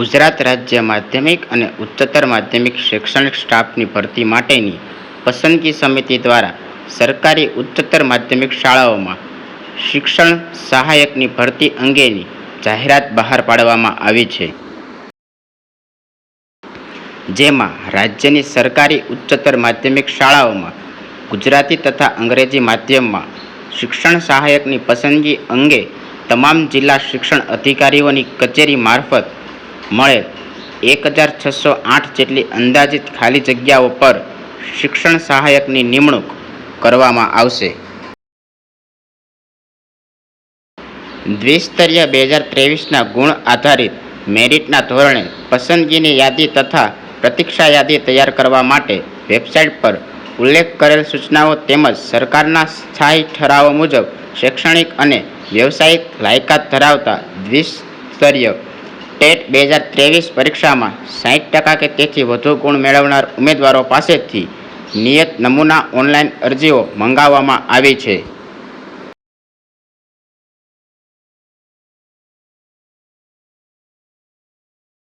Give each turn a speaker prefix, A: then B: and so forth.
A: ગુજરાત રાજ્ય માધ્યમિક અને ઉચ્ચતર માધ્યમિક શૈક્ષણિક સ્ટાફની ભરતી માટેની પસંદગી સમિતિ દ્વારા સરકારી ઉચ્ચતર માધ્યમિક શાળાઓમાં શિક્ષણ સહાયકની ભરતી અંગેની જાહેરાત બહાર પાડવામાં આવી છે. જેમાં રાજ્યની સરકારી ઉચ્ચતર માધ્યમિક શાળાઓમાં ગુજરાતી તથા અંગ્રેજી માધ્યમમાં શિક્ષણ સહાયકની પસંદગી અંગે તમામ જિલ્લા શિક્ષણ અધિકારીઓની કચેરી મારફત મળે. એક હજાર છસો આઠ જેટલી અંદાજિત ખાલી જગ્યાઓ પર શિક્ષણ સહાયકની નિમણૂક કરવામાં આવશે. દ્વિસ્તરીય બે હજાર ત્રેવીસના ગુણ આધારિત મેરિટના ધોરણે પસંદગીની યાદી તથા પ્રતીક્ષા યાદી તૈયાર કરવા માટે વેબસાઇટ પર ઉલ્લેખ કરેલ સૂચનાઓ તેમજ સરકારના સ્થાયી ઠરાવો મુજબ શૈક્ષણિક અને વ્યવસાયિક લાયકાત ધરાવતા દ્વિસ્તરીય ટેટ બે હજાર ત્રેવીસ પરીક્ષામાં સાઠ ટકા કે તેથી વધુ ગુણ મેળવનાર ઉમેદવારો પાસેથી નિયત નમૂના ઓનલાઈન અરજીઓ મંગાવવામાં આવી છે.